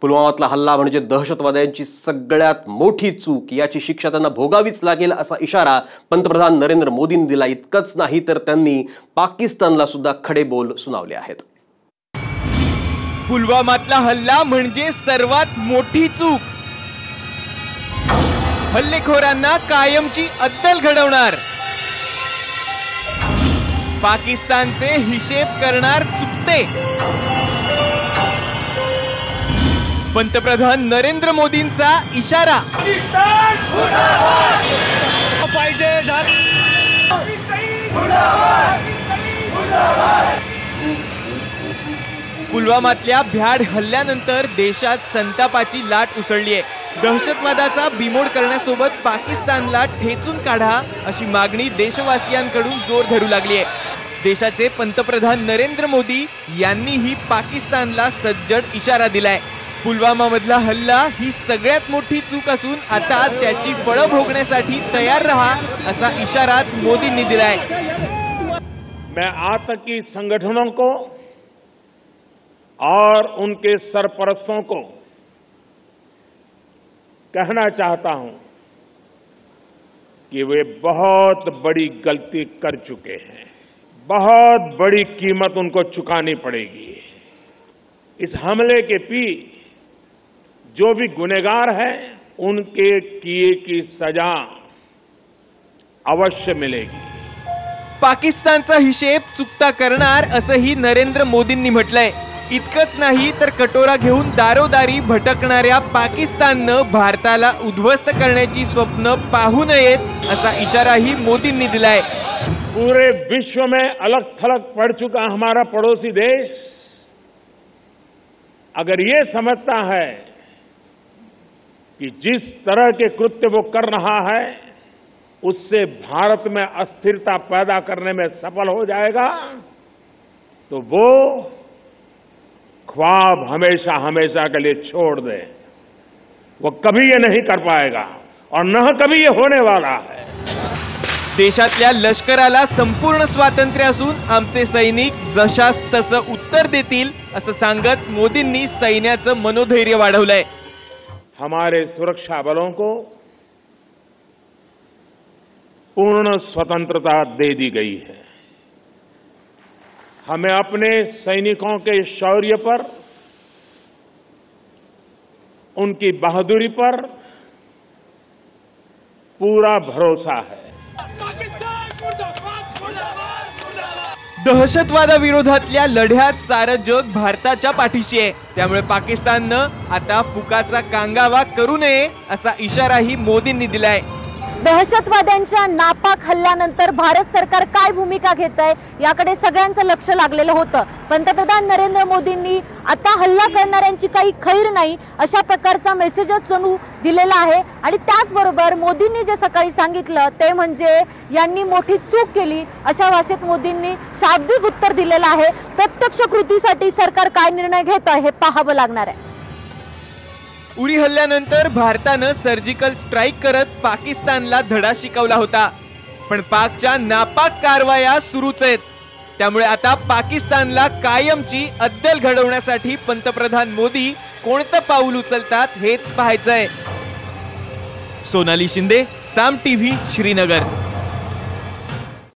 पुलवामातला हल्ला म्हणजे दहशतवाद्यांची सगळ्यात मोठी चूक. याची शिक्षा त्यांना भोगावीच लागेल असा इशारा पंतप्रधान नरेंद्र मोदींनी दिला. इतकंच नाही तर त्यांनी पाकिस्तानला सुद्धा खडे बोल सुनावले आहेत. पुलवामातला हल्ला म्हणजे सर्वात मोठी चूक. हल्लेखोरांना कायमची अद्दल घडवणार. पाकिस्तानचे हिशेब करणार चुकते. पंतप्रधान नरेंद्र मोदींचा इशारा. पाहिजे पुलवामातल्या भ्याड हल्ल्यानंतर देशात संतापाची लाट उसळली आहे. दहशतवादाचा बिमोड करण्यासोबत पाकिस्तानला ठेचून काढा अशी मागणी देशवासियांकडून जोर धरू लागली आहे. देशाचे पंतप्रधान नरेंद्र मोदी यांनीही पाकिस्तानला सज्जड इशारा दिलाय. पुलवामा मधला हल्ला ही सगळ्यात मोठी चूक असून आता त्याची फळं भोगण्यासाठी तयार रहा असा इशाराच मोदींनी दिलाय. मैं आतंकी संगठनों को और उनके सरपरस्तों को कहना चाहता हूँ कि वे बहुत बड़ी गलती कर चुके हैं। बहुत बड़ी कीमत उनको चुकानी पड़ेगी। इस हमले के पी जो भी गुनेगार है उनके किए की सजा अवश्य मिलेगी। पाकिस्तानचा हिशेब चुकता करणार असंही नरेंद्र मोदींनी म्हटलंय. इतकंच नाही तर कटोरा घेऊन दारोदारी भटकणाऱ्या पाकिस्ताननं भारताला उद्ध्वस्त करण्याची स्वप्न पाहू नयेत असा इशाराही मोदींनी दिलाय. पूरे विश्व में अलग थलग पड़ चुका हमारा पड़ोसी देश. अगर ये समझता है कि जिस तरह के कृत्य वो कर रहा है, उससे भारत में अस्थिरता पैदा करने में सफल हो जाएगा तो वो ख्वाब हमेशा हमेशा के लिए छोड़ दे। वो कभी ये नहीं कर पाएगा और न कभी ये होने वाला है। देशातल्या लष्कराला संपूर्ण स्वातंत्र्य असून आमचे सैनिक जशास तसं उत्तर देतील असं सांगत मोदींनी सैन्याचं मनोधैर्य वाढवलंय. हमारे सुरक्षा बलों को पूर्ण स्वतंत्रता दे दी गई है। हमें अपने सैनिकों के शौर्य पर, उनकी बहादुरी पर पूरा भरोसा है। दहशतवादाविरोधातल्या लढ्यात सारं जग भारताच्या पाठीशी आहे. त्यामुळे पाकिस्ताननं आता फुकाचा कांगावा करू नये असा इशाराही मोदींनी दिलाय. दहशतवाद्यांच्या नापाक हल्ल्यानंतर भारत सरकार काय भूमिका घेत आहे याकडे सगळ्यांचं लक्ष लागलेलं होतं. पंतप्रधान नरेंद्र मोदींनी आता हल्ला करणाऱ्यांची काही खैर नाही अशा प्रकारचा मेसेजच जणू दिलेला आहे. आणि त्याचबरोबर मोदींनी जे सकाळी सांगितलं ते म्हणजे यांनी मोठी चूक केली अशा भाषेत मोदींनी शाब्दिक उत्तर दिलेलं आहे. प्रत्यक्ष कृतीसाठी सरकार काय निर्णय घेत आहे हे पाहावं लागणार आहे. उरी हल्ल्यानंतर भारतानं सर्जिकल स्ट्राईक करत पाकिस्तानला धडा शिकवला होता. पण पाकच्या नापाक कारवाया सुरूच आहेत. त्यामुळे आता पाकिस्तानला कायमची अद्दल घडवण्यासाठी पंतप्रधान मोदी कोणतं पाऊल उचलतात हेच पाहायचंय. सोनाली शिंदे साम टीव्ही श्रीनगर.